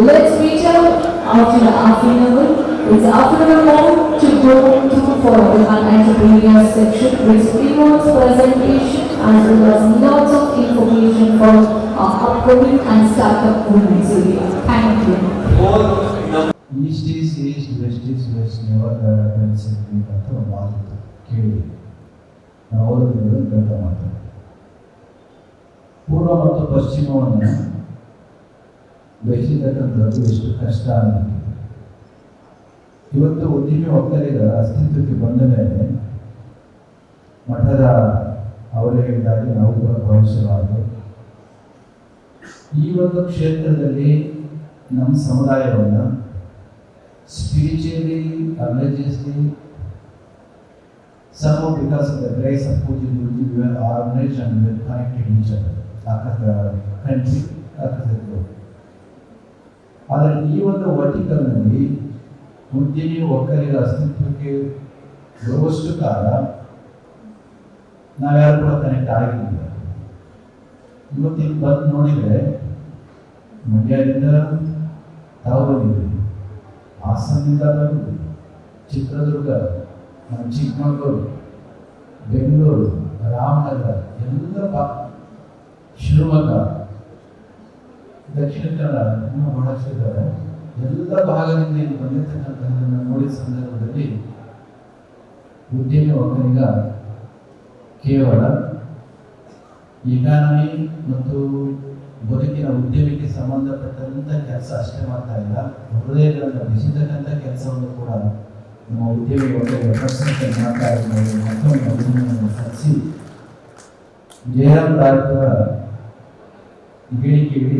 Let's reach out after the afternoon. It's afternoon more to go to for the entrepreneur section with Emon's presentation as well as lots of information for our upcoming and startup movements area. Thank you. Phone ನಮ್ಮ east is east west is west never ಬೆಳೆಸಿರ್ಬೇಕು ಅಂತ ಒಂದು ಮಾತು ಕೇಳಿ ನಾವು ಓದುತ್ತಿದ್ದು ಗಂಟ ಮಾತು ಪೂರ್ವ ಮತ್ತು ಪಶ್ಚಿಮವನ್ನು ಬೆಳೆಸಿದ್ದಕ್ಕಂಥ ಒಂದು ಎಷ್ಟು ಕಷ್ಟ ಆಗಿದೆ ಇವತ್ತು ಒಂದಿಮೆ ಒಕ್ಕಲಿಗ ಅಸ್ತಿತ್ವಕ್ಕೆ ಬಂದ ಮೇಲೆ ಮಠದ ಅವರಿಗಾಗಿ ನಾವು ಕೂಡ ಭಾವಿಸಬಾರದು. ಈ ಒಂದು ಕ್ಷೇತ್ರದಲ್ಲಿ ನಮ್ಮ ಸಮುದಾಯವನ್ನು spiritually religiously some because of the grace of worshipping you organize and connected each other ಆ ಕಂಟ್ರಿ ಆದರೆ ಈ ಒಂದು ವರ್ಟಿಕಲ್ನಲ್ಲಿ ಉದ್ಯಮಿ ಒಕ್ಕಲಿಗರ ಅಸ್ತಿತ್ವಕ್ಕೆ ಬರುವಷ್ಟು ಕಾಲ ನಾವ್ಯಾರು ಕೂಡ ಕನೆಕ್ಟ್ ಆಗಿಲ್ಲ. ಇವತ್ತಿನ ಬಂದು ನೋಡಿದರೆ ಮಂಡ್ಯದಿಂದ ತಾವು ಬಂದಿದ್ದೀವಿ ಹಾಸನದಿಂದ ಬಂದು ಚಿತ್ರದುರ್ಗ, ನಮ್ಮ ಚಿಕ್ಕಮಗಳೂರು, ಬೆಂಗಳೂರು, ರಾಮನಗರ, ಎಲ್ಲ ಶಿವಮೊಗ್ಗ ದಕ್ಷಿಣ ಕನ್ನಡವನ್ನು ಇದ್ದಾರೆ ಎಲ್ಲ ಭಾಗದಿಂದ ಇಲ್ಲಿ ಬಂದಿರತಕ್ಕಂಥದ್ದನ್ನು ನೋಡಿದ ಸಂದರ್ಭದಲ್ಲಿ ಉದ್ಯಮಿ ಒಬ್ಬನಿಗ ಕೇವಲ ಇಕಾನಮಿ ಮತ್ತು ಬದುಕಿನ ಉದ್ಯಮಕ್ಕೆ ಸಂಬಂಧಪಟ್ಟಂಥ ಕೆಲಸ ಅಷ್ಟೇ ಮಾಡ್ತಾ ಇಲ್ಲ. ಹೃದಯಗಳನ್ನು ಬಿಸಿತಕ್ಕಂಥ ಕೆಲಸವನ್ನು ಕೂಡ ನಮ್ಮ ಉದ್ಯಮಿ ಒಬ್ಬರಿಗೆ ಪ್ರಶ್ನೆ ಮಾಡ್ತಾ ಇದ್ದಾರೆ. ಮತ್ತೊಮ್ಮೆ ಅಭಿನಂದನೆ ಸಲ್ಲಿಸಿ ಜಯರಾಮ್ ಭಾರತದ ಹೇಳಿಕೆ ಇಡೀ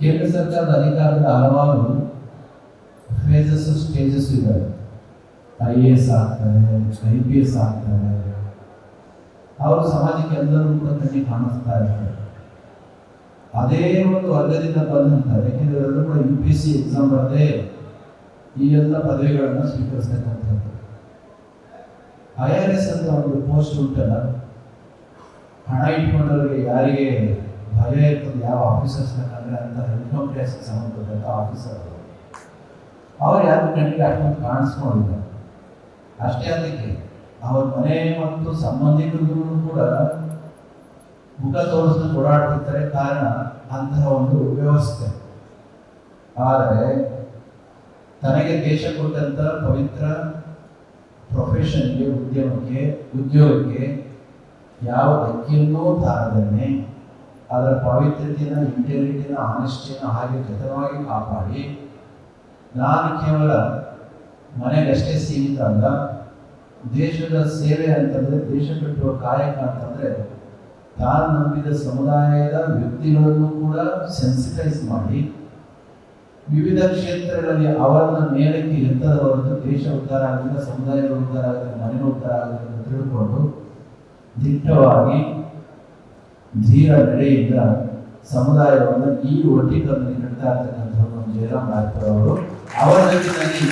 ಕೇಂದ್ರ ಸರ್ಕಾರದ ಅಧಿಕಾರದ ಹಲವಾರು ಫೇಸಸ್ ಸ್ಟೇಜಸ್ ಇದ್ದಾವೆ. ಐ ಎ ಎಸ್ ಆಗ್ತಾರೆ ಐ ಪಿ ಎಸ್ ಆಗ್ತಾರೆ ಅವರು ಸಮಾಜಕ್ಕೆ ಎಲ್ಲರೂ ಕೂಡ ಕಣ್ಣಿ ಕಾಣಿಸ್ತಾ ಇರ್ತಾರೆ ಅದೇ ಒಂದು ವರ್ಗದಿಂದ ಬಂದಂತಾರೆ ಯಾಕೆಂದರೆ ಎಲ್ಲರೂ ಕೂಡ ಯು ಪಿ ಸಿ ಎಕ್ಸಾಮ್ ಬರದೆ ಈ ಎಲ್ಲ ಪದವಿಗಳನ್ನು ಸ್ವೀಕರಿಸ್ತಕ್ಕಂಥದ್ದು ಐ ಆರ್ ಎಸ್ ಅಂತ ಒಂದು ಪೋಸ್ಟ್ ಉಂಟಲ್ಲ, ಹಣ ಇಟ್ಕೊಂಡವರಿಗೆ ಯಾರಿಗೆ ಭಯ ಇರ್ತದೆ, ಯಾವ ಆಫೀಸರ್ಸ್ ಕಂಡ್ರೆ ಅಂತ ಟ್ಯಾಕ್ಸ್ಗೆ ಸಂಬಂಧಪಟ್ಟಂಥ ಆಫೀಸರ್ ಅವ್ರು. ಯಾರು ಕಣ್ಣಿಗೆ ಅಷ್ಟೊಂದು ಕಾಣಿಸ್ಕೊಂಡಿಲ್ಲ. ಅಷ್ಟೇ ಅದಕ್ಕೆ ಅವ್ರ ಮನೆ ಮತ್ತು ಸಂಬಂಧಿಕರಿಗೂ ಕೂಡ ಮುಖ ತೋರಿಸ್ಕೊಂಡು ಓಡಾಡ್ತಿರ್ತಾರೆ ಕಾರಣ ಅಂತಹ ಒಂದು ವ್ಯವಸ್ಥೆ. ಆದರೆ ತನಗೆ ದೇಶ ಕೊಟ್ಟಂಥ ಪವಿತ್ರ ಪ್ರೊಫೆಷನ್ಗೆ ಉದ್ಯಮಕ್ಕೆ, ಉದ್ಯೋಗಕ್ಕೆ ಯಾವ ಅಕ್ಕಿಯನ್ನೂ ತಾರದನ್ನೇ ಅದರ ಪವಿತ್ರತೆಯನ್ನು ಇಂಟೆಗ್ರಿಟಿನ ಆನೆಸ್ಟಿಯನ್ನ ಹಾಗೆ ಜತನವಾಗಿ ಕಾಪಾಡಿ. ನಾನು ಕೇವಲ ಮನೆಗಷ್ಟೇ ಸೀಮಿತ ಅಲ್ಲ, ದೇಶದ ಸೇವೆ ಅಂತಂದ್ರೆ, ದೇಶ ಕಟ್ಟುವ ಕಾಯಕ ಅಂತಂದ್ರೆ, ತಾನು ನಂಬಿದ ಸಮುದಾಯದ ವ್ಯಕ್ತಿಗಳನ್ನು ಕೂಡ ಸೆನ್ಸಿಟೈಸ್ ಮಾಡಿ. ವಿವಿಧ ಕ್ಷೇತ್ರಗಳಲ್ಲಿ ಅವರನ್ನ ಮೇಲಕ್ಕೆ ಎತ್ತದ ದೇಶ ಉದ್ಧಾರ ಆಗಲಿಲ್ಲ ಸಮುದಾಯದ ಉದ್ಧಾರ ಆಗಲಿಲ್ಲ ಮನೆಯ ಉದ್ಧಾರ ಅಂತ ತಿಳ್ಕೊಂಡು ದಿಟ್ಟವಾಗಿ ಧೀರ ನಡೆಯಿಂದ ಸಮುದಾಯವನ್ನು ಈ ಒಟ್ಟಿನಲ್ಲಿ ಕಟ್ತಾ ಇರ್ತಕ್ಕಂಥವ್ರು ಜಯರಾಮ್ ರಾಯ್ಪುರ್ ಅವರು. ಅವರ ಜೊತೆಯಲ್ಲಿ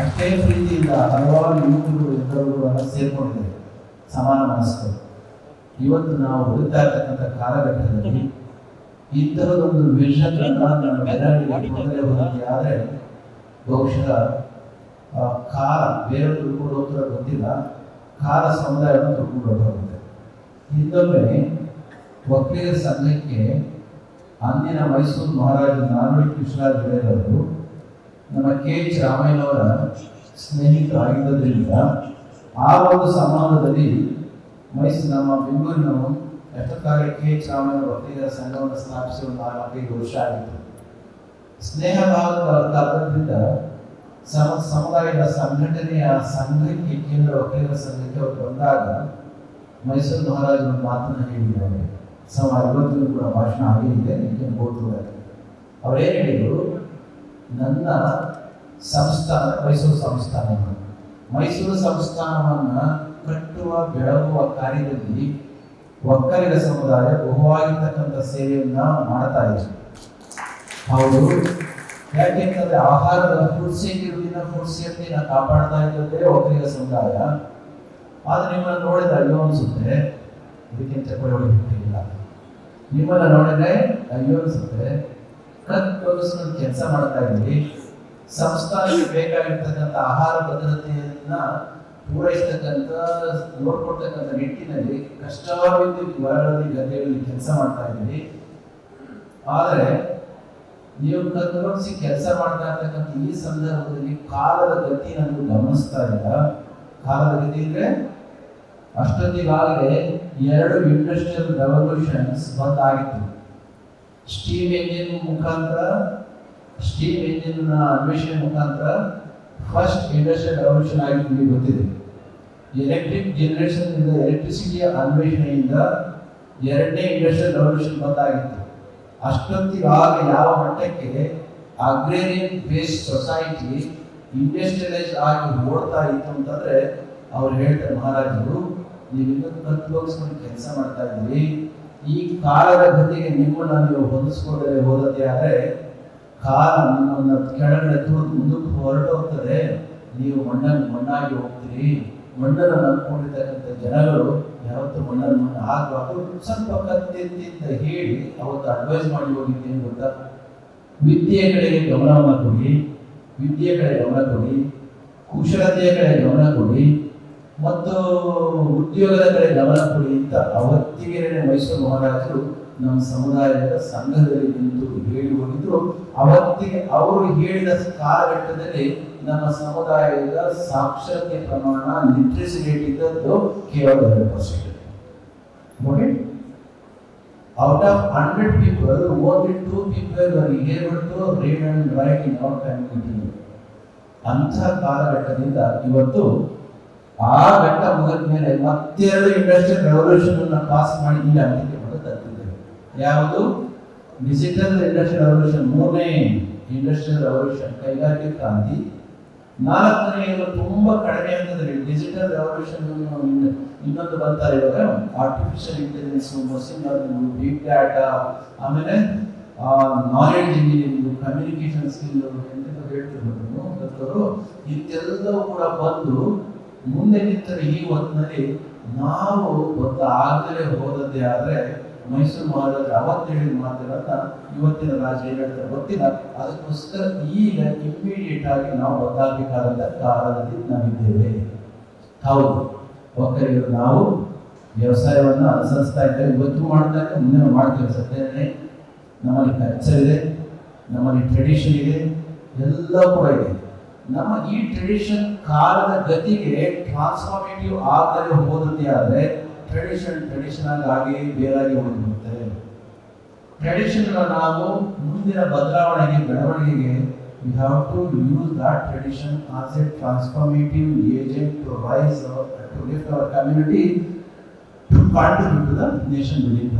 ಅಷ್ಟೇ ಪ್ರೀತಿಯಿಂದ ಹಲವಾರು ಯುವಕರು ಎಲ್ಲರೂ ಕೂಡ ಸೇರ್ಕೊಂಡಿದ್ದಾರೆ. ಸಮಾನ ಮನಸ್ಕರು. ಇವತ್ತು ನಾವು ಬರುತ್ತಾ ಇರ್ತಕ್ಕಂಥ ಕಾಲಘಟ್ಟದಲ್ಲಿ ಇಂತಹದೊಂದು ವಿಷನ್ ನಾನು ಆದರೆ ಬಹುಶಃ ಕಾಲ ಬೇರೆ ಕೂಡ ಉತ್ತರ ಗೊತ್ತಿಲ್ಲ. ಕಾಲ ಸಮುದಾಯವನ್ನು ತುಂಬಿಕೊಂಡು ಹೋಗುತ್ತೆ ಹಿಂದೊಮ್ಮೆ ಒಕ್ಕಲಿಗರ ಸಂಘಕ್ಕೆ ಅಂದಿನ ಮೈಸೂರು ಮಹಾರಾಜ ನಾರಾಯಣ ಕೃಷ್ಣರಾಜ ಒಡೆಯರವರು ನಮ್ಮ ಕೆ ಎಚ್ ರಾಮಯ್ಯನವರ ಸ್ನೇಹಿತರಾಗಿದ್ದರಿಂದ ಆ ಒಂದು ಸಂಬಂಧದಲ್ಲಿ ಮೈಸೂರು ನಮ್ಮ ಬೆಂಗಳೂರಿನ ಎಷ್ಟೊತ್ತಾಗಿ ಕೆ ಎಚ್ ರಾಮಯ್ಯ ಒಕ್ಕಲಿಗರ ಸಂಘವನ್ನು ಸ್ಥಾಪಿಸಿ ಒಂದು ನಾಲ್ಕೈದು ವರ್ಷ ಆಗಿತ್ತು. ಸ್ನೇಹ ಭಾವದಿಂದ ಸಮ, ಸಮುದಾಯದ ಸಂಘಟನೆಯ ಸಂಘಕ್ಕೆ, ಕೇಂದ್ರ ಒಕ್ಕಲಿಗರ ಸಂಘಕ್ಕೆ ಅವರು ಬಂದಾಗ ಮೈಸೂರು ಮಹಾರಾಜರು ಒಂದು ಮಾತನ್ನು ಹೇಳಿದ್ದಾರೆ ಸಮ ಇವತ್ತಿಗೂ ಕೂಡ ಭಾಷಣ ಆಗಿದೆ ನಿಮಗೆ ಓದ್ತಾರೆ ಅವರೇನು ಹೇಳಿದರು? ನನ್ನ ಸಂಸ್ಥಾನ, ಮೈಸೂರು ಸಂಸ್ಥಾನವನ್ನು. ಮೈಸೂರು ಸಂಸ್ಥಾನವನ್ನು ಕಟ್ಟುವ, ಬೆಳಗುವ ಕಾರ್ಯದಲ್ಲಿ ಒಕ್ಕಲಿಗ ಸಮುದಾಯ ಬಹುವಾಗಿರ್ತಕ್ಕಂಥ ಸೇವೆಯನ್ನು ಮಾಡ್ತಾ ಇದೆ. ಹೌದು. ಯಾಕೆಂತಂದ್ರೆ ಆಹಾರದ ಫುಡ್ ಸೇಫ್ಟಿನ ಕಾಪಾಡ್ತಾ ಇದ್ದದ್ದೇ ಒಕ್ಕಲಿಗ ಸಮುದಾಯ. ಆದ್ರೆ ನಿಮ್ಮನ್ನು ನೋಡಿದ ಅಲ್ಲೋ ಅನಿಸುತ್ತೆ. ಇದಕ್ಕಿಂತ ಚಕ್ರವರ್ತಿ ಇಲ್ಲ ನಿಮ್ಮನ್ನ ನೋಡಿದ್ರೆ ಅಯ್ಯೋ ಅನ್ಸುತ್ತೆ ಬಗ್ಗಿಸ್ಕೊಂಡು ಕೆಲಸ ಮಾಡ್ತಾ ಇದ್ದೀವಿ ಸಂಸ್ಥಾನಕ್ಕೆ ಬೇಕಾಗಿರ್ತಕ್ಕಂಥ ಆಹಾರ ಭದ್ರತೆಯನ್ನ ಪೂರೈಸ್ತಕ್ಕಂಥ ನೋಡ್ಕೊಡ್ತಕ್ಕಂಥ ನಿಟ್ಟಿನಲ್ಲಿ ಕಷ್ಟವಾಗಿದ್ದು ಹೊರಗಳಲ್ಲಿ ಗದ್ದೆಗಳಲ್ಲಿ ಕೆಲಸ ಮಾಡ್ತಾ ಇದ್ದೀವಿ ಆದರೆ ನೀವು ಕತ್ಕೊಳಿಸಿ ಕೆಲಸ ಮಾಡ್ತಾ ಇರ್ತಕ್ಕಂಥ ಈ ಸಂದರ್ಭದಲ್ಲಿ ಕಾಲದ ಗತಿ ನಾನು ಗಮನಿಸ್ತಾ ಇಲ್ಲ. ಕಾಲದ ಗತಿ ಅಂದ್ರೆ ಅಷ್ಟೊತ್ತಿಗಾಗಲೇ ಎರಡು ಇಂಡಸ್ಟ್ರಿಯಲ್ ರೆವಲ್ಯೂಷನ್ಸ್ ಬಂದಾಗಿತ್ತು. ಸ್ಟೀಮ್ ಎಂಜಿನ್ ಮುಖಾಂತರ ಸ್ಟೀಮ್ ಎಂಜಿನ್ ಅನ್ವೇಷಣೆ ಮುಖಾಂತರ ಫಸ್ಟ್ ಇಂಡಸ್ಟ್ರಿಯಲ್ ರೆವಲ್ಯೂಷನ್ ಆಗಿ ನಿಮಗೆ ಗೊತ್ತಿದೆ. ಎಲೆಕ್ಟ್ರಿಕ್ ಜನರೇಷನ್ ಇಂದ ಎಲೆಕ್ಟ್ರಿಸಿಟಿಯ ಅನ್ವೇಷಣೆಯಿಂದ ಎರಡನೇ ಇಂಡಸ್ಟ್ರಿಯಲ್ ರೆವಲ್ಯೂಷನ್ ಬಂದಾಗಿತ್ತು. ಅಷ್ಟೊತ್ತಿಗಾಗ ಯಾವ ಮಟ್ಟಕ್ಕೆ ಅಗ್ರೇರಿಯನ್ ಬೇಸ್ಡ್ ಸೊಸೈಟಿ ಇಂಡಸ್ಟ್ರಿಯಲೈಸ್ ಆಗಿ ಓಡ್ತಾ ಇತ್ತು ಅಂತಂದ್ರೆ ಅವ್ರು ಹೇಳ್ತಾರೆ ಮಹಾರಾಜರು ನೀವು ಇನ್ನೊಂದು ಕತ್ತು ಬಗ್ಸ್ಕೊಂಡು ಕೆಲಸ ಮಾಡ್ತಾ ಇದ್ದೀರಿ. ಈ ಕಾಲದ ಗತಿಗೆ ನಿಮ್ಮನ್ನ ನೀವು ಹೊಂದಿಸ್ಕೊಂಡರೆ ಹೋದದ್ದೇ ಆದರೆ, ಕಾಲ ನಿಮ್ಮನ್ನ ಕೆಳಗಡೆ ತುಳಿದು ಮುಂದಕ್ಕೆ ಹೊರಟೋಗ್ತದೆ ನೀವು ಮಣ್ಣನ್ನು ಮಣ್ಣಾಗಿ ಹೋಗ್ತೀರಿ. ಮಣ್ಣನ್ನು ನಂಬ್ಕೊಂಡಿರ್ತಕ್ಕಂಥ ಜನಗಳು ಯಾವತ್ತು ಮಣ್ಣನ್ನು ಮಣ್ಣು ಹಾಕಬಾರ್ದು. ಸ್ವಲ್ಪ ಕತ್ತಿಂತ ಹೇಳಿ ಅವತ್ತು ಅಡ್ವೈಸ್ ಮಾಡಿ ಹೋಗಿದ್ದೇನೆ ಗೊತ್ತಾ? ವಿದ್ಯೆ ಕಡೆಗೆ ಗಮನವನ್ನು ಕೊಡಿ. ವಿದ್ಯೆ ಕಡೆ ಗಮನ ಕೊಡಿ. ಕುಶಲತೆಯ ಕಡೆ ಗಮನ ಕೊಡಿ. ಮತ್ತು ಉದ್ಯೋಗದ ಕಡೆ ಗಮನ ಕೊಡಿ ಅಂತ ಅವತ್ತಿಗೆ ಮೈಸೂರು ಮಹಾರಾಜರು ನಮ್ಮ ಸಮುದಾಯದ ಸಂಘದಲ್ಲಿ ನಿಂತು ಹೇಳಿ ಹೋಗಿದ್ರು. ಅವತ್ತಿಗೆ ಅವರು ಹೇಳಿದ ಕಾಲಘಟ್ಟದಲ್ಲಿ ನಮ್ಮ ಸಮುದಾಯದ ಸಾಕ್ಷರತೆ ಪ್ರಮಾಣ ಲಿಟ್ರಸಿ ರೇಟ್ ಇದ್ದದ್ದು ಕೇವಲ ಎರಡು ಪರ್ಸೆಂಟ್ ನೋಡಿ of 100 people, only two people were able to read and write in our community. ಅಂತಹ ಕಾಲಘಟ್ಟದಿಂದ ಇವತ್ತು ಆ ಘಟ್ಟ ಮುಗಿದ ಮೇಲೆ ಮತ್ತೆರಡು ಇಂಡಸ್ಟ್ರಿಯಲ್ ರೆವಲ್ಯೂಷನ್ ಅನ್ನ ಪಾಸ್ ಮಾಡಿ ಈ ಹಂತಕ್ಕೆ ಬಂದು ತಲುಪಿದ್ದೇವೆ. ಯಾವುದು? ಡಿಜಿಟಲ್ ಇಂಡಸ್ಟ್ರಿಯಲ್ ರೆವಲ್ಯೂಷನ್ ಮೂರನೇ ಇಂಡಸ್ಟ್ರಿಯಲ್ ರೆವಲ್ಯೂಷನ್ ಕೈಗಾರಿಕೆ ಕ್ರಾಂತಿ. ನಾಲ್ಕನೇ ಇದು ತುಂಬಾ ಕಡಿಮೆ ಅಂತಂದ್ರೆ ಡಿಜಿಟಲ್ ರೆವಲ್ಯೂಷನ್ ಇನ್ನೊಂದು ಬರ್ತಾರೆ ಇವಾಗ. Artificial intelligence machine learning big data ಆಮೇಲೆ ನಾಲೆಡ್ಜ್ ಇಂಜಿನಿಯರಿಂಗ್ ಕಮ್ಯುನಿಕೇಶನ್ ಸ್ಕಿಲ್ ಇದೆಲ್ಲವೂ ಕೂಡ ಬಂದು ಮುಂದೆ ನಿಂತರೆ ಈ ಹೊತ್ತಿನಲ್ಲಿ ನಾವು ಒಂದು ಆಗಲೇ ಹೋದದ್ದೇ ಆದ್ರೆ ಮೈಸೂರು ಮಹಾರಾಜ ಅವತ್ತು ಹೇಳಿದ ಮಾತುಗಳನ್ನ ಇವತ್ತಿನ ರಾಜ ಹೇಳ್ತಾರೆ ಗೊತ್ತಿಲ್ಲ. ಅದಕ್ಕೋಸ್ಕರ ಈಗ ಇಮ್ಮಿಡಿಯೇಟ್ ಆಗಿ ನಾವು ಬದಲಾಗಬೇಕಾದಂತ ಕಾಲದಲ್ಲಿ ನಾವಿದ್ದೇವೆ. ಹೌದು. ಒಕ್ಕಲಿಗರು ನಾವು ವ್ಯವಸಾಯವನ್ನ ಅನುಸರಿಸ್ತಾ ಇದ್ದೇವೆ ಇವತ್ತು ಮಾಡಿದಾಗ ಮುಂದೆ ಮಾಡ್ತೇವೆ ಸತ್ಯನೇ ನಮ್ಮಲ್ಲಿ ಕಲ್ಚರ್ ಇದೆ ನಮ್ಮಲ್ಲಿ ಟ್ರೆಡಿಷನ್ ಇದೆ, ಎಲ್ಲ ಕೂಡ ಇದೆ. ನಮ್ಮ ಈ ಟ್ರೆಡಿಷನ್ ಕಾಲದ ಗತಿಗೆ ಟ್ರಾನ್ಸ್ಫಾರ್ಮೇಟಿವ್ ಆಗದೆ ಹೋದಂತೆ ಆದರೆ ಟ್ರೆಡಿಷನ್ ಟ್ರೆಡಿಷನಲ್ ಆಗಿ ಬೇರಾಗಿ ಹೋಗಿರುತ್ತೆ ಟ್ರೆಡಿಷನ್ ನಾವು ಮುಂದಿನ ಬದಲಾವಣೆಗೆ ಬೆಳವಣಿಗೆಗೆ we have to use that tradition as a transformative agent to rise our, to lift our community to contribute to the nation building.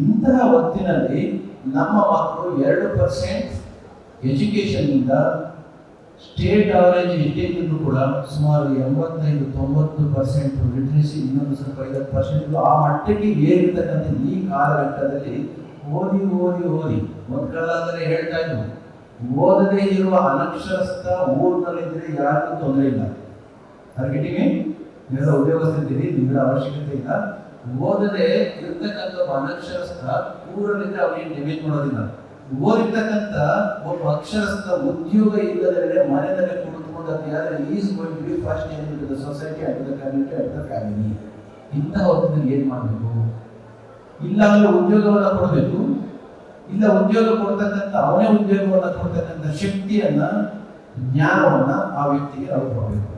ಇಂತಹ ಹೊತ್ತಿನಲ್ಲಿ ನಮ್ಮ ಮಕ್ಕಳು ಎರಡು ಪರ್ಸೆಂಟ್ ಎಜುಕೇಶನ್ ಇಂದ ಸ್ಟೇಟ್ ಅವರೇಜ್ ಇಟ್ಟಿದ್ದು ಕೂಡ ಸುಮಾರು ಎಂಬತ್ತೈದು ತೊಂಬತ್ತು ಪರ್ಸೆಂಟ್ ಲಿಟ್ರಸಿ ಇನ್ನೊಂದು ಸ್ವಲ್ಪ ಐವತ್ತು ಪರ್ಸೆಂಟ್ ಆ ಮಟ್ಟಕ್ಕೆ ಏರಿರ್ತಕ್ಕಂಥ ಈ ಕಾಲಘಟ್ಟದಲ್ಲಿ ಓದಿ ಓದಿ ಓದಿ. ಮಕ್ಕಳಾದರೆ ಹೇಳ್ತಾ ಇದ್ರು. ಓದದೇ ಇರುವ ಅನಕ್ಷರಸ್ಥ ಊರಿನಲ್ಲಿದ್ದರೆ ಯಾರಿಗೂ ತೊಂದರೆ ಇಲ್ಲ. ಟಾರ್ಗೆಟಿಗೆ ನೀವೆಲ್ಲ ಉದ್ಯೋಗಸ್ಥರಿದ್ದೀರಿ ನಿಮ್ಮ ಅವಶ್ಯಕತೆ ಇಲ್ಲ. ಓದದೆ ಇರ್ತಕ್ಕಂಥ ಅನಕ್ಷರಸ್ಥ ಊರಲ್ಲಿದ್ರೆ ಅವನಿಗೆ ಡಿಮೇಜ್ ಮಾಡೋದಿಲ್ಲ. ಓದಿರ್ತಕ್ಕಂಥ ಒಬ್ಬ ಅಕ್ಷರಸ್ಥ ಉದ್ಯೋಗ ಇಲ್ಲದ ಮನೆಯಲ್ಲಿ ಕುಳಿತುಕೊಂಡು is be first society at the community family. ಇಂಥ ಹೊತ್ತಿನಲ್ಲಿ ಏನು ಮಾಡಬೇಕು? ಇಲ್ಲ ಅಂದ್ರೆ ಉದ್ಯೋಗವನ್ನ ಕೊಡಬೇಕು. ಇಲ್ಲ ಉದ್ಯೋಗ ಕೊಡ್ತಕ್ಕಂಥ ಅವನೇ ಉದ್ಯೋಗವನ್ನ ಕೊಡ್ತಕ್ಕಂಥ ಶಕ್ತಿಯನ್ನ, ಜ್ಞಾನವನ್ನ ಆ ವ್ಯಕ್ತಿಗೆ ನಾವು ಕೊಡಬೇಕು.